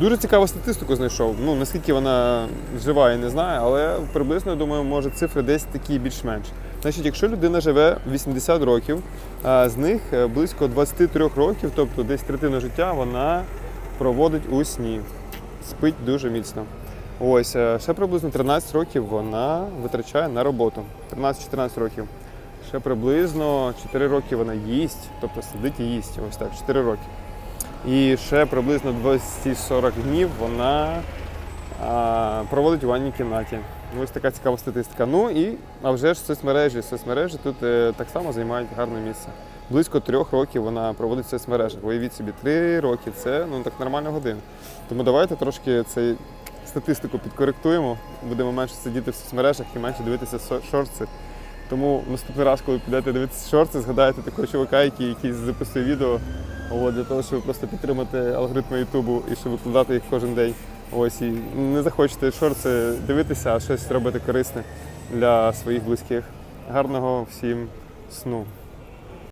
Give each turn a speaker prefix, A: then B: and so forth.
A: Дуже цікаву статистику знайшов. Ну наскільки вона жива, я не знаю, але приблизно я думаю, може цифри десь такі більш-менш. Значить, якщо людина живе 80 років, з них е, близько 23 років, тобто десь третину життя, вона проводить у сні. Спить дуже міцно. Ось е, ще приблизно 13 років вона витрачає на роботу. 13-14 років. Ще приблизно 4 роки вона їсть, тобто сидить і їсть. Ось так, 4 роки. І ще приблизно 240 днів вона а, проводить у ванній кімнаті. Ось така цікава статистика. Ну і а вже ж соцмережі. Соцмережі тут е, так само займають гарне місце. Близько трьох років вона проводить в соцмережах. Уявіть собі, три роки це ну так нормальна година. Тому давайте трошки цей статистику підкоректуємо. Будемо менше сидіти в соцмережах і менше дивитися шорти. Тому наступний раз, коли підете дивитися шорти, згадайте такого чувака, який, який записує відео от, для того, щоб просто підтримати алгоритми Ютубу і щоб викладати їх кожен день. Ось і не захочете шорти дивитися, а щось робити корисне для своїх близьких. Гарного всім сну!